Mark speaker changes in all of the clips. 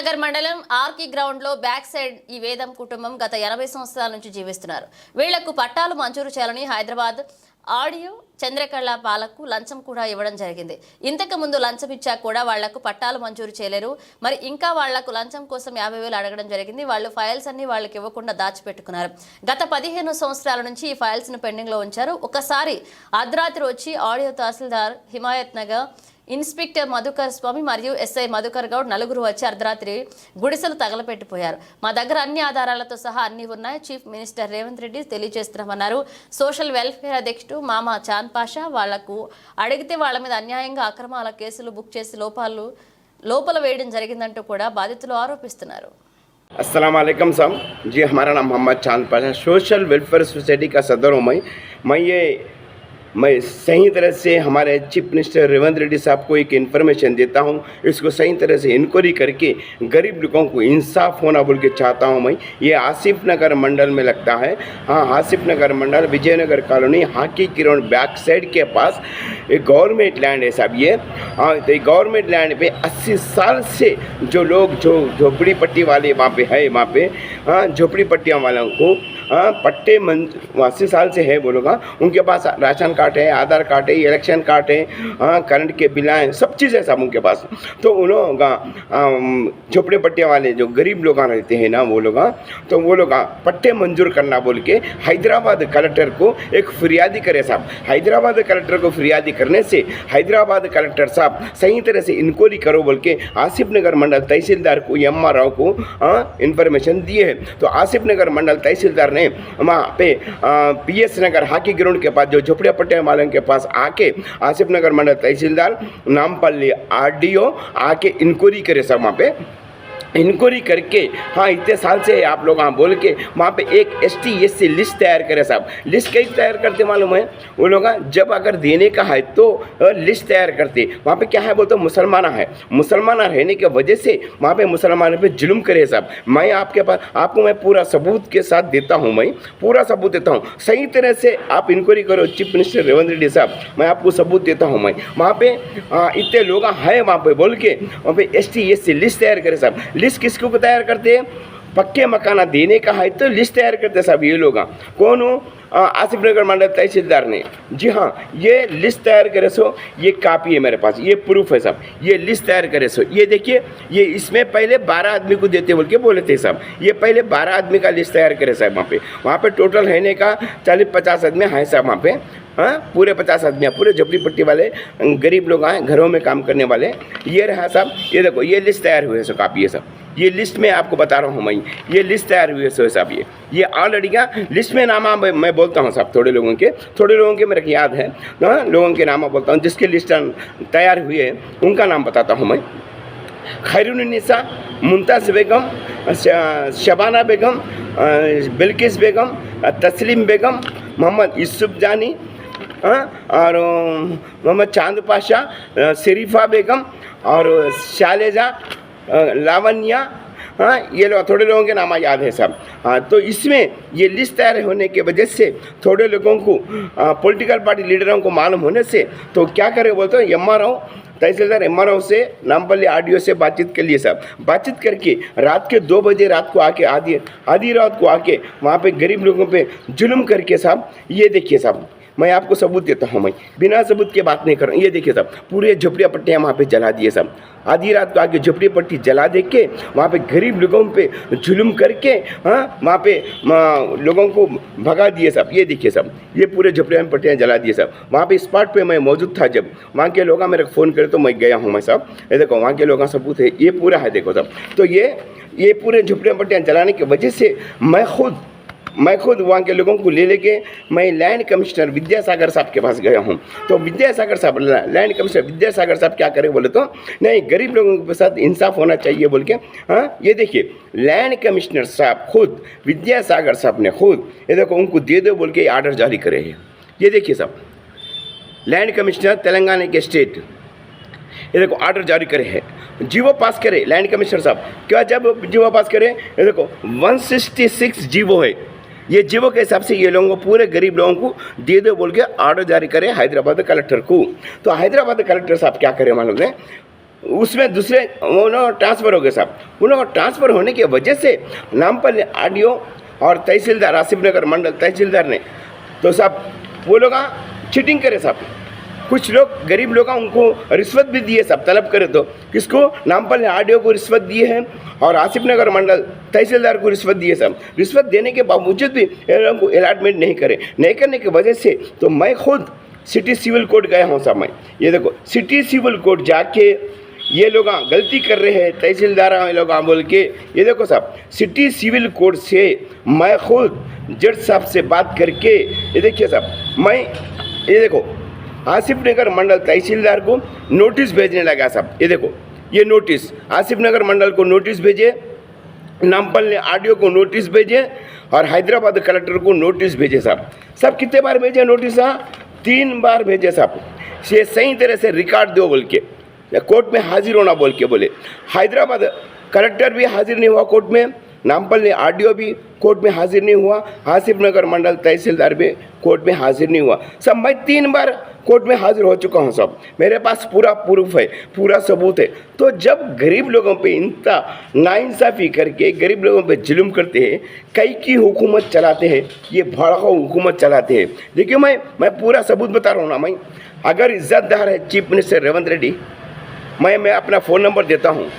Speaker 1: నగర్ మండలం ఆర్కి గ్రౌండ్లో back side ఈ వేదం కుటుంబం గత ఎనభై సంవత్సరాల నుంచి జీవిస్తున్నారు. వీళ్ళకు పట్టాలు మంజూరు చేయాలని హైదరాబాద్ ఆడియో చంద్రకళ పాలకు లంచం కూడా ఇవ్వడం జరిగింది. ఇంతకు ముందు లంచం ఇచ్చాక కూడా వాళ్ళకు పట్టాలు మంజూరు చేయలేరు. మరి ఇంకా వాళ్ళకు లంచం కోసం యాభై వేలు అడగడం జరిగింది. వాళ్ళు ఫైల్స్ అన్ని వాళ్ళకి ఇవ్వకుండా దాచిపెట్టుకున్నారు. గత పదిహేను సంవత్సరాల నుంచి ఈ ఫైల్స్ను పెండింగ్లో ఉంచారు. ఒకసారి అర్ధరాత్రి వచ్చి ఆడియో తహసీల్దార్ హిమాయత్ నగర్ ఇన్స్పెక్టర్ మధుకర్ స్వామి మరియు ఎస్ఐ మధుకర్ గౌడ్ నలుగురు వచ్చి అర్ధరాత్రి గుడిసెలు తగలపెట్టిపోయారు మా దగ్గర అన్ని ఆధారాలతో సహా అన్ని ఉన్నాయి చీఫ్ మినిస్టర్ రేవంత్ రెడ్డి తెలియజేస్తున్నామన్నారు సోషల్ వెల్ఫేర్ అధ్యక్షుడు మామ చాంద్ పాషా వాళ్లకు అడిగితే వాళ్ళ మీద అన్యాయంగా అక్రమాల కేసులు బుక్ చేసి లోపాలు లోపల వేయడం జరిగిందంటూ కూడా బాధితులు ఆరోపిస్తున్నారు
Speaker 2: अस्सलाम वालेकुम साहब जी हमारा नाम मोहम्मद चांद पाशा सोशल वेलफेयर सोसाइटी का सदर हूँ मैं मैं ये मैं सही तरह से हमारे चीफ मिनिस्टर रेवंत रेड्डी साहब को एक इन्फॉर्मेशन देता हूँ। इसको सही तरह से इंक्वायरी करके गरीब लोगों को इंसाफ होना बोल के चाहता हूँ मैं। ये आसिफ नगर मंडल में लगता है। हाँ Asif Nagar mandal, Vijayanagar colony, hockey ground back side के पास एक गवर्नमेंट लैंड है साहब ये। हाँ तो गवर्नमेंट लैंड पे 80 साल से जो लोग जो झोपड़ी पट्टी वाले वहाँ पे है, वहाँ पे हाँ झोपड़ी पट्टियाँ वालों को हाँ पट्टे मन अस्सी साल से है बोलूँगा उनके पास राशन कार्ड है आधार कार्ड है इलेक्शन कार्ड है हाँ करंट के बिल हैं सब चीज़ है सब उनके पास। तो उन लोग झोपड़े पट्टे वाले जो गरीब लोग रहते हैं ना वो लोग हाँ, तो वो लोग हाँ, पट्टे मंजूर करना बोल के हैदराबाद कलेक्टर को एक फरियादी करे साहब। हैदराबाद कलेक्टर को फरियादी करने से हैदराबाद कलेक्टर साहब सही तरह से इंक्वायरी करो बोल के आसिफ नगर मंडल तहसीलदार को एम राव को इन्फॉर्मेशन दिए है। तो आसिफ नगर मंडल तहसीलदार ने वहाँ पे P S Nagar hockey ground के पास, जो झोपड़िया पट्टिया मालन के पास आके आसिफ नगर मंडल तहसीलदार नामपल्ली आर डी ओ आके इंक्वायरी करे सब वहाँ पे। इंक्वायरी करके हाँ इतने साल से आप लोग हाँ बोल के वहाँ पे एक S T S C list तैयार करे साहब। लिस्ट कैसे तैयार करते मालूम है? वो लोग हाँ, जब अगर देने का है तो लिस्ट तैयार करते। वहाँ पे क्या है बोलते मुसलमान है। मुसलमान रहने की वजह से वहाँ पे मुसलमानों पे जुल्म करे साहब। मैं आपके पास आपको मैं पूरा सबूत के साथ देता हूँ मैं पूरा सबूत देता हूँ। सही तरह से आप इंक्वायरी करो चीफ मिनिस्टर रेवंत रेड्डी साहब। मैं आपको सबूत देता हूँ मैं। वहाँ पे इतने लोग हैं वहाँ पे बोल के वहाँ पे S T S C list तैयार करे साहब। लिस्ट किसको तैयार करते हैं? पक्के मकाना देने का है तो लिस्ट तैयार करते साहब ये लोग। कौन हो? आसिफ नगर मंडल तहसीलदार ने। जी हाँ ये लिस्ट तैयार करे सो, ये कापी है मेरे पास, ये प्रूफ है साहब ये लिस्ट तैयार करे सो। ये देखिए, ये इसमें पहले बारह आदमी को देते बोल के बोले थे साहब ये पहले बारह आदमी का लिस्ट तैयार करे साहब वहाँ पे। वहाँ पे टोटल रहने का चालीस पचास आदमी है साहब वहाँ पे। हाँ पूरे पचास आदमी हैं, पूरे झोपड़ी पट्टी वाले गरीब लोग आए घरों में काम करने वाले। ये रहा साहब ये देखो ये लिस्ट तैयार हुए सो कापी है सब। ये लिस्ट में आपको बता रहा हूँ मैं ये लिस्ट तैयार हुई है सो साहब ये। ये ऑलरेडी का लिस्ट में नाम मैं बोलता हूँ साहब थोड़े लोगों के थोड़े लोगों के मेरे याद है। हाँ लोगों के नाम बोलता हूँ जिसके लिस्ट तैयार हुई है उनका नाम बताता हूँ मैं। खैरुनिसा मुमताज़ बेगम शबाना बेगम बिल्किस बेगम तस्लीम बेगम मोहम्मद यूसुफ जानी और मोहम्मद चाँद पाशा शरीफा बेगम, और शालेजा लावण्या हाँ? ये लोग थोड़े लोगों के नाम याद है साहब हाँ तो इसमें ये लिस्ट तैयार होने के वजह से, थोड़े लोगों को पॉलिटिकल पार्टी लीडरों को मालूम होने से तो क्या करें बोलते हैं एम आर तहसीलदार एम आर से, नामपल्ली आर से बातचीत के लिए साहब बातचीत करके, रात के दो बजे रात को आके, आधी आधी रात को आके, वहाँ पे गरीब लोगों पे जुल्म करके साहब ये देखिए साहब मैं आपको सबूत देता हूँ, मैं बिना सबूत के बात नहीं कर ये देखिए साहब पूरे झोपड़िया पट्टियाँ वहाँ पे जला दिए साहब आधी रात को आके झोपड़ी पट्टी जला दे के वहाँ पे गरीब लोगों पे जुल्म करके हाँ वहाँ पे लोगों को भगा दिए साहब ये देखिए साहब ये पूरे झोपड़िया में पट्टियाँ जला दिए साहब वहाँ पे स्पॉट पे मैं मौजूद था जब। वहाँ के लोग मेरे को फ़ोन करे तो मैं गया हूँ मैं साहब ये देखो, वहाँ के लोग सबूत है, ये पूरा है देखो साहब तो ये ये पूरे झोपड़िया पट्टियाँ जलाने की वजह से मैं खुद मैं खुद वहाँ के लोगों को ले लेके मैं लैंड कमिश्नर विद्यासागर साहब के पास गया हूँ। तो विद्यासागर साहब लैंड कमिश्नर विद्यासागर साहब क्या करे बोले तो नहीं, गरीब लोगों के साथ इंसाफ होना चाहिए बोल के हाँ ये देखिए लैंड कमिश्नर साहब खुद, विद्यासागर साहब ने खुद, ये देखो, उनको दे दो बोल के आर्डर जारी करे है। ये देखिए साहब लैंड कमिश्नर तेलंगाना के स्टेट ये देखो आर्डर जारी करे है। जीवो पास करे लैंड कमिश्नर साहब, क्या जब जीवो पास करे, ये देखो 166 जीवो है। ये जीवो के हिसाब से ये लोगों को, पूरे गरीब लोगों को दे दो बोल के ऑर्डर जारी करें हैदराबाद कलेक्टर को। तो हैदराबाद कलेक्टर साहब क्या करें मालूम है? उसमें दूसरे वो ना ट्रांसफ़र हो गए साहब। उन लोगों ट्रांसफ़र होने की वजह से नामपल आडियो और तहसीलदार आसिफ नगर मंडल तहसीलदार ने तो साहब वो लोग चीटिंग करे साहब। कुछ लोग गरीब लोग उनको रिश्वत भी दिए सब तलब करे तो। किसको? नामपल ने आर को रिश्वत दिए हैं और आसिफ नगर मंडल तहसीलदार को रिश्वत दिए सब। रिश्वत देने के बावजूद भी को अलॉटमेंट नहीं करे। नहीं करने की वजह से तो मैं खुद सिटी सिविल कोर्ट गया हूँ साहब मैं। ये देखो सिटी सिविल कोर्ट जाके ये लोग हाँ, गलती कर रहे हैं तहसीलदार ये लोग हाँ बोल के। ये देखो साहब सिटी सिविल कोर्ट से मैं खुद जज साहब से बात करके ये देखिए साहब मैं ये देखो आसिफ नगर मंडल तहसीलदार को नोटिस भेजने लगा साहब। ये देखो, ये नोटिस। आसिफ नगर मंडल को नोटिस भेजे नामपल ने आरडीओ को नोटिस भेजे और हैदराबाद कलेक्टर को नोटिस भेजे साहब। सब कितने बार भेजे नोटिस साहब तीन बार भेजे साहब। ये सही तरह से रिकॉर्ड दो बोल के। कोर्ट में हाजिर होना बोल के बोले। हैदराबाद कलेक्टर भी हाजिर नहीं हुआ कोर्ट में। नामपल ने आरडीओ भी कोर्ट में हाजिर नहीं हुआ। आसिफ नगर मंडल तहसीलदार भी कोर्ट में हाजिर नहीं हुआ। सब मैं तीन बार कोर्ट में हाजिर हो चुका हूँ सब। मेरे पास पूरा प्रूफ है, पूरा सबूत है। तो जब गरीब लोगों पे इनता नाइंसाफ़ी करके गरीब लोगों पे जुल्म करते हैं, कई की हुकूमत चलाते हैं, ये भड़काऊ हुकूमत चलाते हैं। देखिए मैं मैं पूरा सबूत बता रहा हूँ ना मैं। अगर इज्जतदार है चीफ मिनिस्टर रेवंत रेड्डी, मैं मैं अपना फ़ोन नंबर देता हूँ।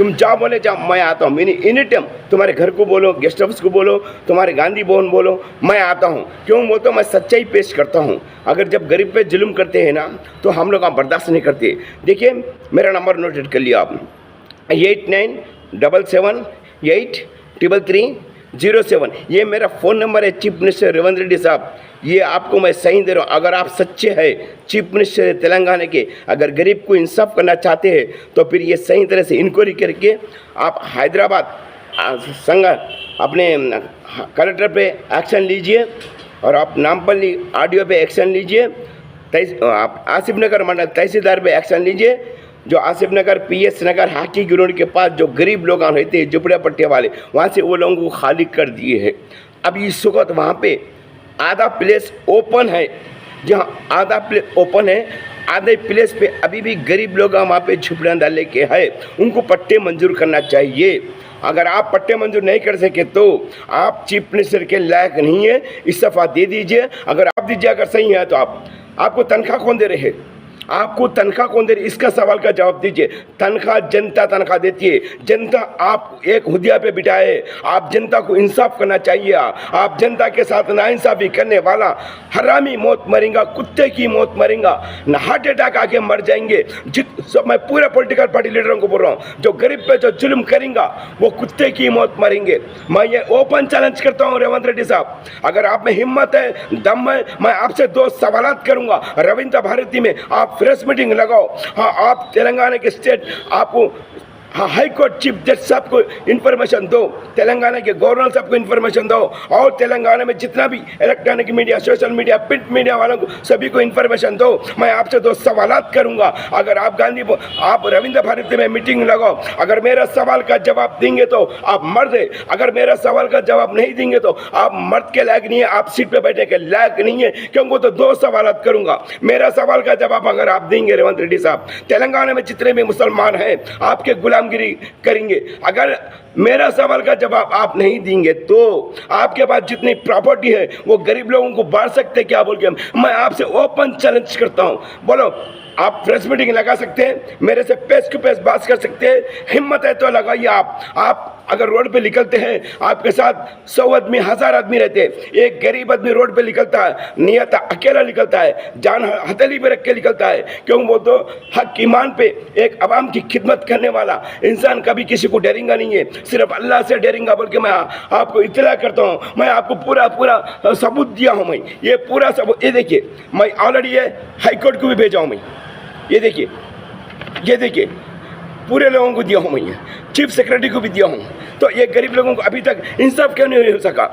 Speaker 2: तुम जाओ बोले, जाओ, मैं आता हूँ। मैंने एनी टाइम तुम्हारे घर को बोलो गेस्ट हाउस को बोलो, तुम्हारे गांधी भवन बोलो, मैं आता हूँ। क्यों? वो तो मैं सच्चाई पेश करता हूँ। अगर जब गरीब पे जुल्म करते हैं ना तो हम लोग आप बर्दाश्त नहीं करते। देखिए, मेरा नंबर नोट कर लिया आप eight nine double seven eight triple three zero seven. ये मेरा फ़ोन नंबर है, चीफ मिनिस्टर रेवंत रेड्डी साहब। ये आपको मैं सही दे रहा हूँ। अगर आप सच्चे हैं, चीफ मिनिस्टर तेलंगाना के, अगर गरीब को इंसाफ करना चाहते हैं तो फिर ये सही तरह से इंक्वायरी करके आप हैदराबाद संघ, अपने कलेक्टर पे एक्शन लीजिए और आप नामपल्ली आरडीओ पे एक्शन लीजिए। आप आसिफ नगर मंडल तहसीलदार पे एक्शन लीजिए। जो Asif Nagar P S Nagar, hockey ground के पास जो गरीब लोग रहते हैं झुपड़े पट्टे वाले, वहाँ से वो लोगों को खाली कर दिए हैं। अब इस वक्त वहाँ पे आधा प्लेस ओपन है, जहाँ आधा प्लेस ओपन है, आधे प्लेस पे अभी भी गरीब लोग वहाँ पे झुपड़ियाँ डाले के है। उनको पट्टे मंजूर करना चाहिए। अगर आप पट्टे मंजूर नहीं कर सके तो आप चीफ मिनिस्टर के लायक नहीं है, इस्तीफा दे दीजिए। अगर आप दीजिए, अगर सही है तो आप, आपको तनख्वाह कौन दे रहे हैं? आपको तनख्वाह कौन दे रही इसका सवाल का जवाब दीजिए। तनख्वाह जनता तनख्वाह देती है। जनता आप एक हुदिया पे बिठाए। आप जनता को इंसाफ करना चाहिए। आप जनता के साथ नाइंसाफी करने वाला हरामी मौत मरेगा, कुत्ते की मौत मरेगा, न हार्ट अटैक आके मर जाएँगे। जित सब मैं पूरे पॉलिटिकल पार्टी लीडरों को बोल रहा हूँ, जो गरीब पे जो जुल्म करेंगे, वो कुत्ते की मौत मरेंगे। मैं ये ओपन चैलेंज करता हूँ, रेवंत रेड्डी साहब। अगर आप में हिम्मत है, दम है, मैं आपसे दो सवाल करूँगा। रविंद्र भारती में आप प्रेस मीटिंग लगाओ। हाँ आप तेलंगाना के स्टेट आपको हाँ हाई कोर्ट चीफ जज साहब को इन्फॉर्मेशन दो, तेलंगाना के गवर्नर साहब को इन्फॉर्मेशन दो, और तेलंगाना में जितना भी electronic media social media print media वालों को सभी को इन्फॉर्मेशन दो। मैं आपसे दो सवाल करूँगा। अगर आप गांधी आप रविंद्र भारती में मीटिंग लगाओ, अगर मेरा सवाल का जवाब देंगे तो आप मर्द है अगर मेरा सवाल का जवाब नहीं देंगे तो आप मर्द के लायक नहीं है, आप सीट पर बैठने के लायक नहीं है, क्योंकि तो दो सवाल करूँगा। मेरा सवाल का जवाब अगर आप देंगे, रेवंत रेड्डी साहब, तेलंगाना में जितने भी मुसलमान हैं, आपके गुलामगिरी करेंगे। अगर मेरा सवाल का जवाब आप नहीं देंगे तो आपके पास जितनी प्रॉपर्टी है, वो गरीब लोगों को बांट सकते क्या बोल के मैं आपसे ओपन चैलेंज करता हूँ। बोलो, आप प्रेस मीटिंग लगा सकते हैं, मेरे से पेस टू पेस बात कर सकते हैं, हिम्मत है तो लगाइए आप। आप अगर रोड पे निकलते हैं, आपके साथ सौ आदमी, हज़ार आदमी रहते हैं, एक गरीब आदमी रोड पे निकलता है, नियत अकेला निकलता है, जान हथेली पे रख के निकलता है, क्यों? वो तो हक ईमान पे एक आवाम की खिदमत करने वाला, इंसान कभी किसी को डरेंगा नहीं है। सिर्फ़ अल्लाह से डरेंगा, बल्कि मैं आपको इतला करता हूँ। मैं आपको पूरा पूरा सबूत दिया हूँ मैं। ये पूरा सबूत, ये देखिए, मैं ऑलरेडी ये हाईकोर्ट को भी भेजा हूँ मैं। ये देखिए ये देखिए, पूरे लोगों को दिया हूँ मैं। चीफ सेक्रेटरी को भी दिया हूँ। तो ये गरीब लोगों को अभी तक इंसाफ क्यों नहीं हो सका?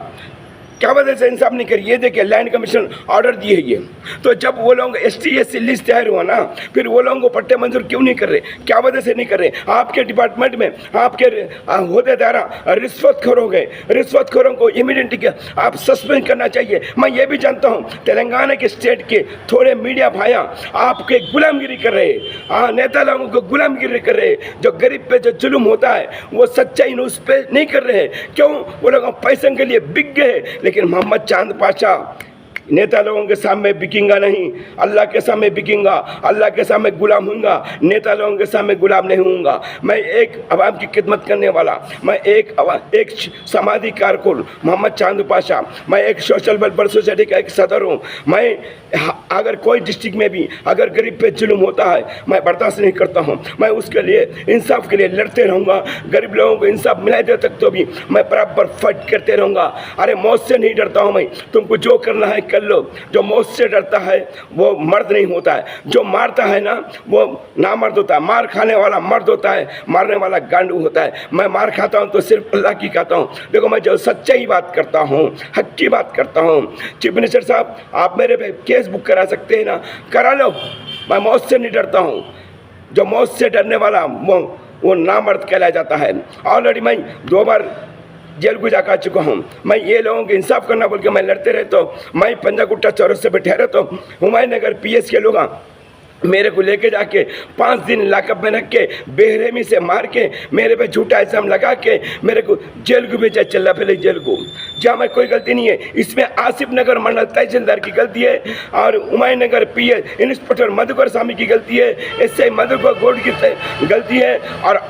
Speaker 2: क्या वजह से इंसाफ नहीं करिए ये देखिए लैंड कमीशन ऑर्डर दिए है ये। तो जब वो लोग S T S C list तैयार हुआ ना, फिर वो लोगों को पट्टे मंजूर क्यों नहीं कर रहे? क्या वजह से नहीं कर रहे? आपके डिपार्टमेंट में, आपके अहदेदारा रिश्वतखोर हो गए। रिश्वतखोरों को इमीडिएटली आप सस्पेंड करना चाहिए? मैं ये भी जानता हूँ, तेलंगाना के स्टेट के थोड़े मीडिया भाया आपके गुलामगिरी कर रहे हैं। नेता लोगों को गुलामगिरी कर रहे जो गरीब पे जो जुल्म होता है, वो सच्चाई न्यूज़ पे नहीं कर रहे क्यों? वो लोग पैसे के लिए बिक गए लेकिन मोहम्मद चाँद पाशा नेता लोगों के सामने बिकेंगा नहीं, अल्लाह के सामने बिकेंगा, अल्लाह के सामने गुलाम हूँगा नेता लोगों के सामने गुलाम नहीं हूँगा मैं एक आवाम की खिदमत करने वाला, मैं एक एक समाधि कारकुन, मोहम्मद चाँद पाशा, मैं एक सोशल वेलफेयर सोसाइटी का एक सदर हूँ। मैं अगर कोई डिस्ट्रिक्ट में भी, अगर गरीब पे जुल्म होता है, मैं बर्दाश्त नहीं करता हूँ। मैं उसके लिए, इंसाफ के लिए लड़ते रहूँगा। गरीब लोगों को इंसाफ मिला दे तक तो भी मैं बराबर फाइट करते रहूँगा। अरे मौत से नहीं डरता हूँ मैं। तुमको जो करना है कर लो। जो मौत से डरता है, वो मर्द नहीं होता है। जो मारता है ना, वो ना मर्द होता है। मार खाने वाला मर्द होता है, मारने वाला गांडू होता है। मैं मार खाता हूँ तो सिर्फ़ अल्लाह की खाता हूँ। देखो, मैं जो सच्चाई बात करता हूँ, हक बात करता हूँ। चीफ मिनिस्टर साहब, आप मेरे पे केस बुक करा सकते हैं ना? करा लो। मैं मौत से नहीं डरता हूँ। जो मौत से डरने वाला, वो वो नामर्द कहलाया जाता है। ऑलरेडी मैं दो बार जेल गुजा कर चुका हूँ। मैं ये लोगों को इंसाफ करना बोल के मैं लड़ते रहता हूँ। मैं पंजागुट्टा चौरस से बैठे रहता हूँ। हुमायूं नगर पी एस के लोग मेरे को लेके जाके पाँच दिन लाकअप में रख के बेहरेमी से मार के, मेरे पे झूठा इल्ज़ाम लगा के, मेरे को जेल को भेजा, चल्ला फैले जेल को। जहाँ मैं कोई गलती नहीं है। इसमें आसिफ नगर मंडल तहसीलदार की गलती है और हुमायूं नगर पी इंस्पेक्टर मधुकर स्वामी की गलती है। एस आई मधुकर गौड की गलती है और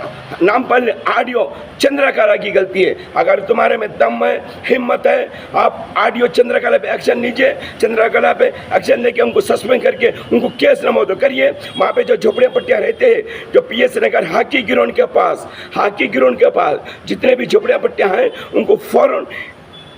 Speaker 2: नामपल आडियो चंद्रकला की गलती है। अगर तुम्हारे में दम है, हिम्मत है, आप आडियो चंद्रकला पे एक्शन लीजिए। चंद्रकला पे एक्शन लेके उनको सस्पेंड करके उनको केस नमोद करिए। वहाँ पे जो झोपड़े पट्टियाँ रहते हैं, जो पी एस नगर हाकी गिरोन के पास, हाकी गिरोन के पास जितने भी झोपड़िया पट्टियाँ हैं, उनको फ़ौरन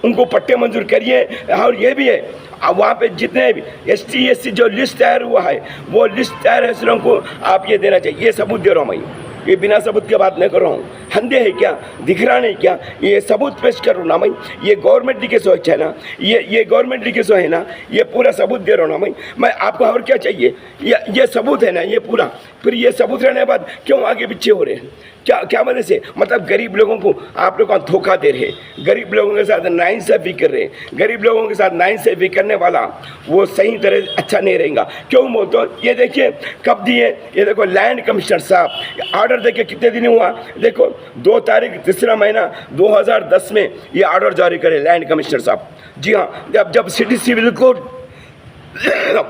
Speaker 2: उनको पट्टे मंजूर करिए। और ये भी है वहाँ पे जितने भी एस टी एस सी जो लिस्ट तैयार हुआ है, वो लिस्ट तैयार है लोगों को आप ये देना चाहिए। ये सबूत दे रहा हूँ मैं। ये बिना सबूत के बात नहीं कर रहा हूँ। हंधे है क्या? दिख रहा नहीं क्या? ये सबूत पेश करो ना मैं। ये गवर्नमेंट की सोच है ना। ये ये गवर्नमेंट की सो है ना। ये पूरा सबूत दे रहा हूँ ना मैं। मैं आपको और क्या चाहिए? ये ये सबूत है ना, ये पूरा। फिर ये सबूत रहने के बाद क्यों आगे पीछे हो रहे हैं? क्या क्या वजह से? मतलब गरीब लोगों को आप लोग धोखा दे रहे गरीब लोगों के साथ नाइंसाफी कर रहे हैं। गरीब लोगों के साथ नाइंसाफी करने वाला वो सही तरह अच्छा नहीं रहेगा। क्यों बोलते हो? ये देखिए, कब दिए? ये देखो लैंड कमिश्नर साहब ऑर्डर देखिए कितने दिन हुआ? देखो, दो तारीख, तीसरा महीना 2010 में ये ऑर्डर जारी करे लैंड कमिश्नर साहब। जी हाँ जब जब सिटी सिविल कोर्ट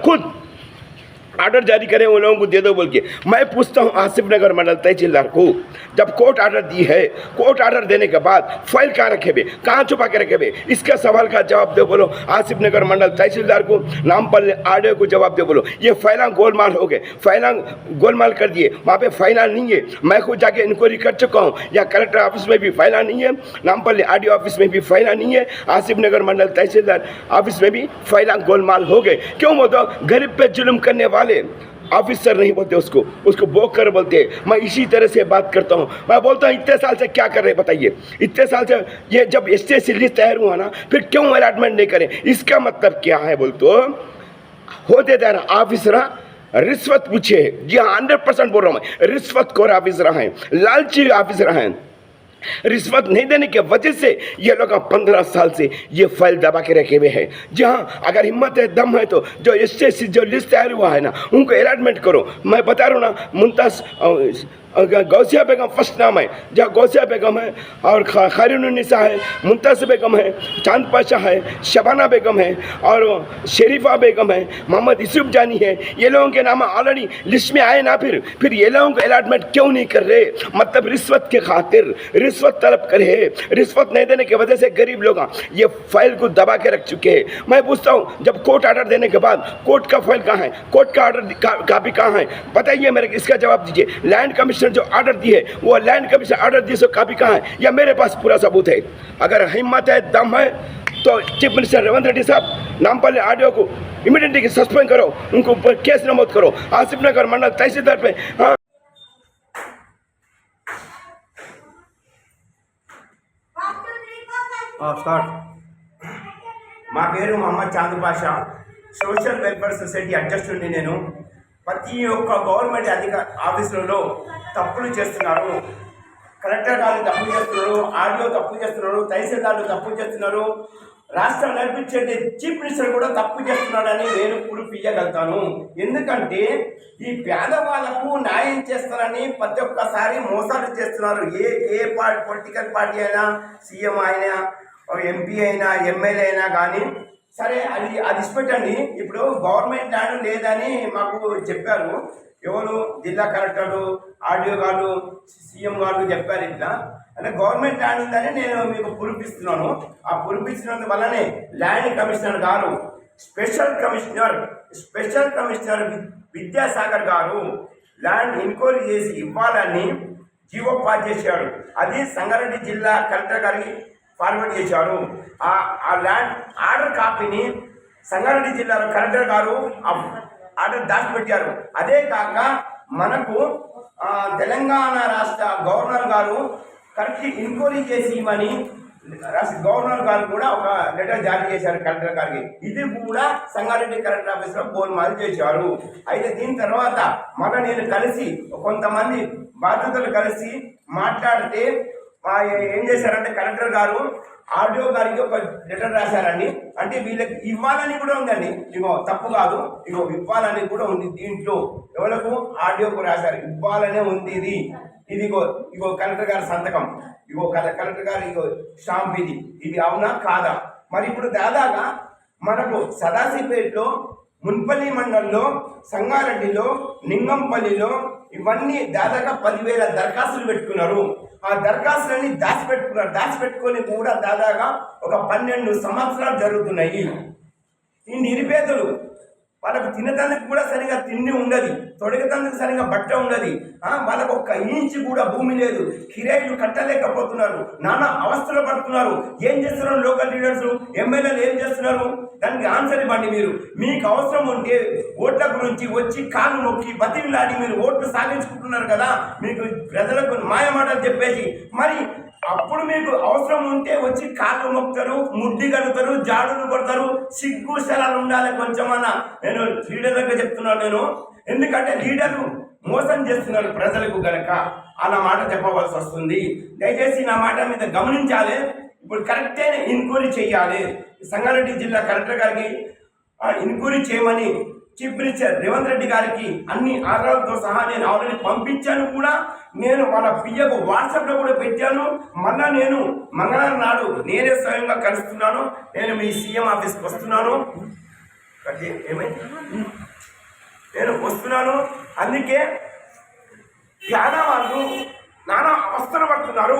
Speaker 2: खुद ऑर्डर जारी करें, उन लोगों को दे दो बोल के। मैं पूछता हूँ, आसिफ नगर मंडल तहसीलदार को, जब कोर्ट ऑर्डर दी है, कोर्ट ऑर्डर देने के बाद फ़ाइल कहाँ रखे हुए कहाँ छुपा के रखे हुए इसका सवाल का जवाब दो बोलो, आसिफ नगर मंडल तहसीलदार को, नाम पर आडियो को जवाब दो बोलो। ये फाइला गोलमाल हो गए, फाइला गोलमाल कर दिए, वहाँ पे फाइला नहीं है। मैं खुद जाके इंक्वायरी कर चुका हूँ, या कलेक्टर ऑफ़िस में भी फाइला नहीं है नामपल्ली आडियो ऑफ़िस में भी फाइला नहीं है। आसिफ नगर मंडल तहसीलदार ऑफ़िस में भी फाइला गोलमाल हो गए। क्यों? बोलते गरीब पे जुल्म करने वाले ऑफिसर नहीं बोलते उसको। उसको बोकर बोलते हैं। मैं इसी तरह से बात करता हूँ। मैं बोलता हूँ, इतने साल से क्या कर रहे हैं बताइए। इतने साल से ये जब टी लिस्ट तैयार हुआ ना, फिर क्यों अलॉटमेंट नहीं करें? इसका मतलब क्या है बोलते? हो होते थे ना ऑफिसर रिश्वत पूछे। जी हाँ हंड्रेड परसेंट बोल रहा हूँ मैं। रिश्वत खोर ऑफिसर हैं। लालची ऑफिसर हैं। रिश्वत नहीं देने की वजह से ये लोग पंद्रह साल से ये फ़ाइल दबा के रखे हुए हैं। जी हाँ अगर हिम्मत है, दम है तो जो एस जो लिस्ट तैयार हुआ है ना, उनको अलाटमेंट करो। मैं बता रहा हूँ ना, मुमताज़ गौसिया बेगम फ़र्स्ट नाम है? जहाँ गौसिया बेगम है और खारिनिसा है मुमताज़ बेगम है, चाँद पाशा है, शबाना बेगम है और शरीफा बेगम है, मोहम्मद यूसुफ जानी है। ये लोगों के नाम ऑलरेडी लिस्ट में आए ना फिर। फिर ये लोगों को अलाटमेंट क्यों नहीं कर रहे? मतलब रिश्वत के खातिर। रिश्वत तलब करे। रिश्वत नहीं देने की वजह से गरीब लोग ये फ़ाइल को दबा के रख चुके हैं। मैं पूछता हूँ, जब कोर्ट ऑर्डर देने के बाद कोर्ट का फ़ाइल कहाँ है? कोर्ट का ऑर्डर कापी कहाँ है? बताइए मेरे इसका जवाब दीजिए। लैंड कमीशन जो ऑर्डर दिए वो लैंड कमीशन ऑर्डर दिए सो कापी कहाँ है या मेरे पास पूरा सबूत है अगर हिम्मत है दम है तो चीफ मिनिस्टर रेवंत रेड्डी साहब नामपल्ली आडियो को इमीडिएटली सस्पेंड करो उनको ऊपर केस नमूद करो आसिफ नगर मंडल तहसीलदार पे हाँ
Speaker 3: हाँ स्टार्ट
Speaker 2: మా పేరు Mohammed Chand Basha social welfare society అధ్యక్షుడిని నేను ప్రతి ఒక్క గవర్నమెంట్ అధిక ఆఫీసులలో తప్పులు చేస్తున్నారు. కలెక్టర్ గారు తప్పు చేస్తున్నారు ఆర్డీఓ తప్పు చేస్తున్నారు తహసీల్దార్లు తప్పు చేస్తున్నారు. రాష్ట్రం నడిపించే చీఫ్ మినిస్టర్ కూడా తప్పు చేస్తున్నాడని నేను ప్రూఫ్ ఎందుకంటే ఈ పేదవాళ్ళకు న్యాయం చేస్తారని ప్రతి ఒక్కసారి మోసాలు చేస్తున్నారు. ఏ ఏ పార్టీ పొలిటికల్ పార్టీ అయినా సీఎం అయినా ఎంపీ అయినా ఎమ్మెల్యే అయినా కానీ సరే అది అది ఇచ్చిపెట్టండి. ఇప్పుడు గవర్నమెంట్ ల్యాండ్ లేదని మాకు చెప్పారు. ఎవరు? జిల్లా కలెక్టర్లు ఆర్డీఓ గారు సీఎం గారు చెప్పారు ఇట్లా. అంటే గవర్నమెంట్ ల్యాండ్ ఉందని నేను మీకు పురిపిస్తున్నాను. ఆ పురిపించినందు వల్లనే ల్యాండ్ కమిషనర్ గారు స్పెషల్ కమిషనర్ స్పెషల్ కమిషనర్ వి- విద్యాసాగర్ గారు ల్యాండ్ ఎంక్వైరీ చేసి ఇవ్వాలని జీవో పాస్ చేశాడు అది సంగారెడ్డి జిల్లా కలెక్టర్ గారికి ఫార్వర్డ్ చేశారు. ఆ ఆ ల్యాండ్ ఆర్డర్ కాపీని సంగారెడ్డి జిల్లాలో కలెక్టర్ గారు ఆర్డర్ దాచిపెట్టారు. అదే కాక మనకు తెలంగాణ రాష్ట్ర గవర్నర్ గారు కరెక్ట్ ఎంక్వైరీ చేసి ఇవ్వని రాష్ట్ర గవర్నర్ గారు కూడా ఒక లెటర్ జారీ చేశారు కలెక్టర్ గారికి. ఇది కూడా సంగారెడ్డి కలెక్టర్ ఆఫీస్లో గోల్మాల్ చేశారు. అయితే దీని తర్వాత మన నేను కలిసి కొంతమంది బాధ్యతలు కలిసి మాట్లాడితే ఏం చేశారంటే కలెక్టర్ గారు ఆర్డీఓ గారికి ఒక లెటర్ రాశారండి. అంటే వీళ్ళకి ఇవ్వాలని కూడా ఉందండి. ఇగో తప్పు కాదు. ఇగో ఇవ్వాలని కూడా ఉంది దీంట్లో. ఎవరకు ఆర్డీఓకు రాశారు. ఇవ్వాలనే ఉంది ఇది. ఇదిగో ఇగో కలెక్టర్ గారి సంతకం. ఇగో కలెక్టర్ గారు ఇగో స్టాంప్ ఇది. ఇది అవునా కాదా? మరి ఇప్పుడు దాదాగా మనకు సదాశివపేటలో మున్పల్లి మండలంలో సంగారెడ్డిలో నింగంపల్లిలో ఇవన్నీ దాదాగా పదివేల దరఖాస్తులు పెట్టుకున్నారు. ఆ దరఖాస్తులన్నీ దాచిపెట్టుకున్నారు. దాచిపెట్టుకొని కూడా దాదాగా ఒక పన్నెండు సంవత్సరాలు జరుగుతున్నాయి. ఈ నిరుపేదలు వాళ్ళకు తినటానికి కూడా సరిగా తిండి ఉండదు. తొడగటానికి సరిగా బట్ట ఉండదు. వాళ్ళకు ఒక్క ఇంచు కూడా భూమి లేదు. కిరాయిలు కట్టలేకపోతున్నారు. నానా అవస్థలు పడుతున్నారు. ఏం చేస్తున్నారు లోకల్ లీడర్స్? ఎమ్మెల్యేలు ఏం చేస్తున్నారు? దానికి ఆన్సర్ ఇవ్వండి మీరు. మీకు అవసరం ఉంటే ఓట్ల గురించి వచ్చి కాళ్ళు నొక్కి బతిలాడి మీరు ఓట్లు సాధించుకుంటున్నారు కదా మీకు ప్రజలకు మాయమాటలు చెప్పేసి మరి అప్పుడు మీకు అవసరం ఉంటే వచ్చి కాళ్ళు మొక్కుతారు ముడ్డి కలుగుతారు జాడులు కొడతారు సిగ్గు శరాలు ఉండాలి కొంచెమన్నా. నేను లీడర్గా చెప్తున్నాను నేను. ఎందుకంటే లీడర్లు మోసం చేస్తున్నారు ప్రజలకు గనక. అన్న మాట చెప్పవలసి వస్తుంది. దయచేసి నా మాట మీద గమనించాలి. ఇప్పుడు కరెక్ట్ అయిన ఎంక్వైరీ చేయాలి. సంగారెడ్డి జిల్లా కలెక్టర్ గారికి ఎంక్వైరీ చేయమని చీఫ్ మినిస్టర్ రేవంత్ రెడ్డి గారికి అన్ని ఆధారాలతో సహా నేను ఆల్రెడీ పంపించాను కూడా. నేను వాళ్ళ పియ్యకు వాట్సాప్లో కూడా పెట్టాను. మళ్ళా నేను మంగళవారం నాడు నేనే స్వయంగా కలుస్తున్నాను. నేను మీ సీఎం ఆఫీస్కి వస్తున్నాను. ఏమైంది? నేను వస్తున్నాను. అందుకే పేదవాళ్ళు నానా అవస్థలు పడుతున్నారు.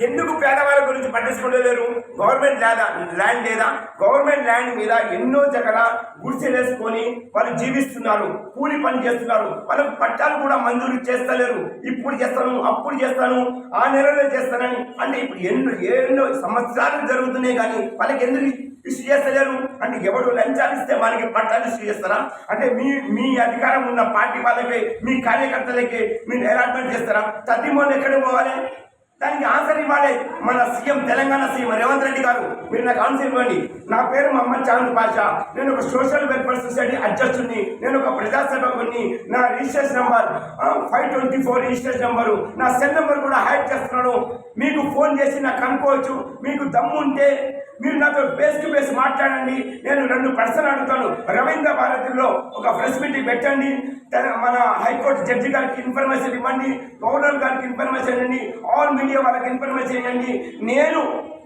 Speaker 2: ఎందుకు పేదవాళ్ళ గురించి పట్టించుకోలేరు గవర్నమెంట్ లేదా ల్యాండ్ లేదా? గవర్నమెంట్ ల్యాండ్ మీద ఎన్నో జగల గుడిసెలేసుకొని వాళ్ళు జీవిస్తున్నారు. కూలి పని చేస్తున్నారు. వాళ్ళకు పట్టాలు కూడా మంజూరు చేస్తలేరు. ఇప్పుడు చేస్తాను అప్పుడు చేస్తాను ఆ నెలలో చేస్తానని. అంటే ఇప్పుడు ఎన్నో ఎన్నో సంవత్సరాలు జరుగుతున్నాయి కానీ వాళ్ళకి ఎందుకు ఇష్యూ చేస్తలేరు? అంటే ఎవడు లంచాలు ఇస్తే వాళ్ళకి పట్టాలు ఇష్యూ చేస్తారా అంటే మీ మీ అధికారం ఉన్న పార్టీ వాళ్ళకి మీ కార్యకర్తలకి మీరు అలాట్మెంట్ చేస్తారా? తద్దిమోళ్ళు ఎక్కడ పోవాలి? దానికి ఆన్సర్ ఇవ్వాలి మన సీఎం తెలంగాణ సీఎం రేవంత్ రెడ్డి గారు. మీరు నాకు ఆన్సర్ ఇవ్వండి. నా పేరు మహమ్మద్ చాంద్ పాషా. నేను ఒక సోషల్ వెల్ఫేర్ సొసైటీ అధ్యక్షుడిని. నేను ఒక ప్రజాసేవకుని నా registration number five twenty four registration number. నా సెల్ నెంబర్ కూడా హైడ్ చేస్తున్నాను. మీకు ఫోన్ చేసి నాకు కనుక్కోవచ్చు మీకు దమ్ము ఉంటే మీరు నాతో ఫేస్ టు ఫేస్ మాట్లాడండి. నేను రెండు ప్రశ్నలు అడుగుతాను. రవీంద్ర భారతిలో ఒక ప్రెస్ మీటింగ్ పెట్టండి. మన హైకోర్టు జడ్జి గారికి ఇన్ఫర్మేషన్ ఇవ్వండి. గవర్నర్ గారికి ఇన్ఫర్మేషన్ ఇవ్వండి. ఆల్ మీడియా వాళ్ళకి ఇన్ఫర్మేషన్ ఇవ్వండి. నేను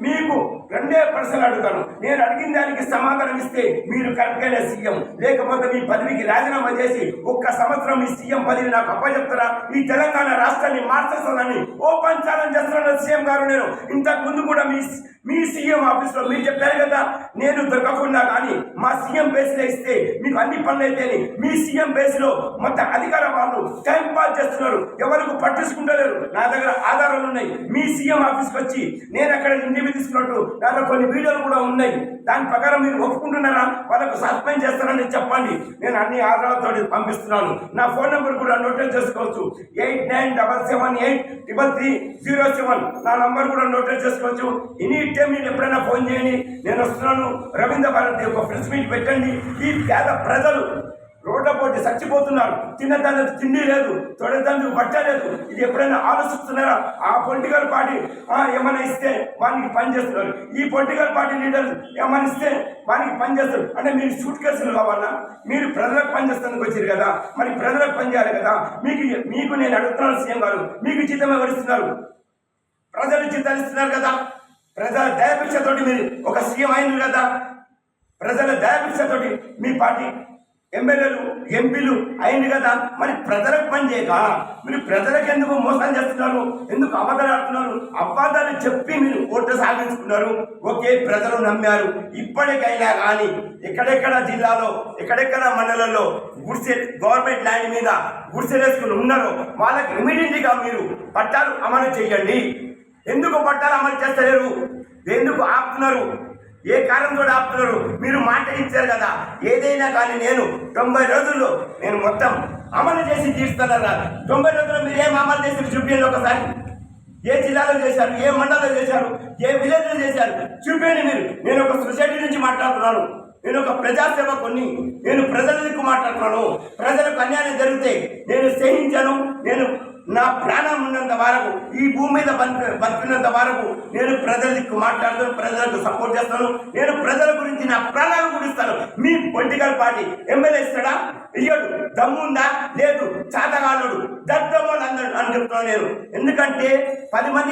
Speaker 2: మీకు రెండే ప్రశ్నలు అడుగుతాను. నేను అడిగిన దానికి సమాధానం ఇస్తే మీరు కరెక్ట్గానే సీఎం. లేకపోతే మీ పదవికి రాజీనామా చేసి ఒక్క సంవత్సరం ఈ సీఎం పదవి నాకు అప్పచెప్తారా? ఈ తెలంగాణ రాష్ట్రాన్ని మార్చేస్తానని ఓపెన్ ఛాలెంజ్ చేస్తున్నాను సీఎం గారు నేను. ఇంతకు ముందు కూడా మీ మీ సీఎం ఆఫీస్లో మీరు చెప్పారు కదా నేను దొరకకుండా కానీ మా సీఎం బేస్లో ఇస్తే మీకు అన్ని పనులు అయితేని మీ సీఎం బేస్లో మొత్తం అధికార వాళ్ళు టైం పాస్ చేస్తున్నారు. ఎవరికి పట్టించుకుంటలేరు. నా దగ్గర ఆధారాలు ఉన్నాయి. మీ సీఎం ఆఫీస్కి వచ్చి నేను అక్కడ ఇంటర్వ్యూ తీసుకున్నట్టు దాంట్లో కొన్ని వీడియోలు కూడా ఉన్నాయి. దాని ప్రకారం మీరు ఒప్పుకుంటున్నారా? వాళ్ళకు సస్పెండ్ చేస్తారని చెప్పండి. నేను అన్ని ఆధారాలతో పంపిస్తున్నాను. నా ఫోన్ నెంబర్ కూడా నోటేట్ చేసుకోవచ్చు. Eight nine double seven eight triple three zero seven. నా నంబర్ కూడా నోటేట్ చేసుకోవచ్చు. ఎనీ టైం నేను ఎప్పుడైనా ఫోన్ చేయండి. నేను వస్తున్నాను. రవీంద్ర భారతి ఒక ప్రెస్ మీట్ పెట్టండి. ఈ పేద ప్రజలు రోడ్ల పోటీ చచ్చిపోతున్నారు. తిన్నదానికి తిండి లేదు తొడదానికి బట్ట లేదు. ఇది ఎప్పుడైనా ఆలోచిస్తున్నారా? ఆ పొలిటికల్ పార్టీ ఏమైనా ఇస్తే వానికి పని చేస్తున్నారు. ఈ పొలిటికల్ పార్టీ లీడర్ ఏమైనా ఇస్తే వానికి పనిచేస్తారు అంటే మీరు సూట్ కేసులు కావాలా? మీరు ప్రజలకు పనిచేస్తానికి వచ్చారు కదా. మరి ప్రజలకు పనిచేయాలి కదా. మీకు మీకు నేను అడుగుతున్నాను సీఎం గారు. మీకు జీతం ఎవరిస్తున్నారు ప్రజలు జీతాలు ఇస్తున్నారు కదా. ప్రజల దయాభిక్షతోటి మీరు ఒక సీఎం అయినారు కదా. ప్రజల దయాభిక్షతోటి మీ పార్టీ ఎమ్మెల్యేలు ఎంపీలు అయింది కదా. మరి ప్రజలకు పని చేయక? మీరు ప్రజలకు ఎందుకు మోసం చేస్తున్నారు? ఎందుకు అబద్ధాలు ఆడుతున్నారు? అబద్ధాలు చెప్పి మీరు ఓట్లు సాగించుకున్నారు ఓకే ప్రజలు నమ్మారు. ఇప్పటికైనా కానీ ఎక్కడెక్కడ జిల్లాలో ఎక్కడెక్కడ మండలంలో గుడిసె గవర్నమెంట్ ల్యాండ్ మీద గుడిసెలేసుకుని ఉన్నారో వాళ్ళకి ఇమీడియట్గా మీరు పట్టాలు అమలు చేయండి. ఎందుకు పట్టాలు అమలు చేస్తలేరు? ఎందుకు ఆపుతున్నారు? ఏ కారణంతో ఆపుతున్నారు? మీరు మాట ఇచ్చారు కదా. ఏదైనా కానీ నేను తొంభై రోజుల్లో నేను మొత్తం అమలు చేసి తీరుస్తానన్నా తొంభై రోజుల్లో మీరు ఏం అమలు చేసి చూపించండి ఒకసారి? ఏ జిల్లాలో చేశారు? ఏ మండలంలో చేశారు? ఏ విలేజ్లో చేశారు? చూపించండి మీరు. నేను ఒక సొసైటీ నుంచి మాట్లాడుతున్నాను. నేను ఒక ప్రజాసేవకుని నేను ప్రజల దిక్కు మాట్లాడుతున్నాను. ప్రజలకు అన్యాయం జరిగితే నేను స్నేహించాను. నేను నా ప్రాణం ఉన్నంత వరకు ఈ భూమి మీద బతికి బతికినంత వరకు నేను ప్రజలకు మాట్లాడుతాను ప్రజలకు సపోర్ట్ చేస్తాను. నేను ప్రజల గురించి నా ప్రాణాలు గురిస్తాను మీ పొలిటికల్ పార్టీ ఎమ్మెల్యే ఇస్తాడా? ఇయ్యడు. దమ్ముందా? లేదు. చాతగాలుడు దద్దమ్మలు అందరు అని చెప్తున్నాను నేను. ఎందుకంటే పది మంది